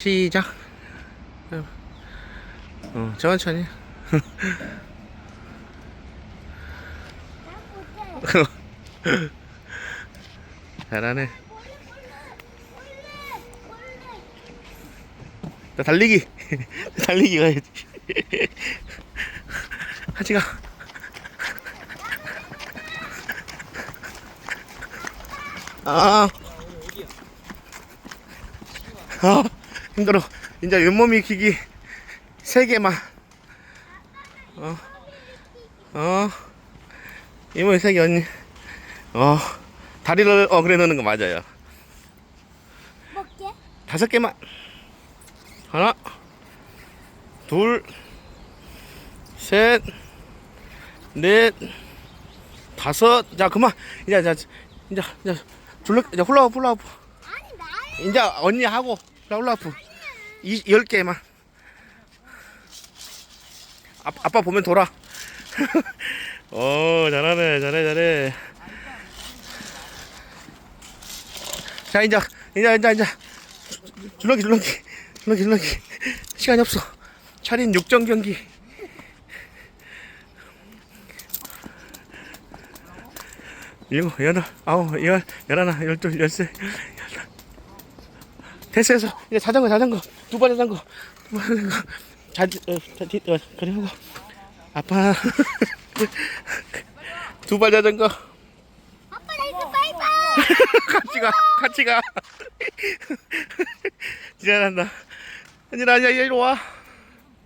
시작. 어, 천천히. 잘하네. 나 달리기. 달리기 가야지. 하지가. 아. 아, 힘들어. 이제 윗몸 익히기 세 개만. 어, 어, 윗몸 세개 언니. 어, 다리를 어 그래 넣는 거 맞아요. 먹게? 다섯 개만. 하나, 둘, 셋, 넷, 다섯. 자, 그만. 이제, 이제, 이제, 이제, 줄러, 이제. 아니 나야 이제 언니 하고 훌라후프. 이, 열 개만. 아, 아빠 보면 돌아. 어, 잘하네, 잘해, 잘해. 자, 이제, 이제, 이제, 이제. 줄넘기, 줄넘기. 줄넘기, 줄넘기. 시간이 없어. 차린 육전 경기. 일곱, 여덟, 아홉, 열, 열하나, 열둘, 열세. 됐어, 됐어. 이제 자전거, 자전거. 두발 자전거. 두발 자전거. 자, 어, 자, 뒤, 어, 그래 하고. 아빠. 두발 자전거. 아빠 나 이거 바이바이 같이 가, 같이 가. 지나간다. 아니, 아니야, 이리 와.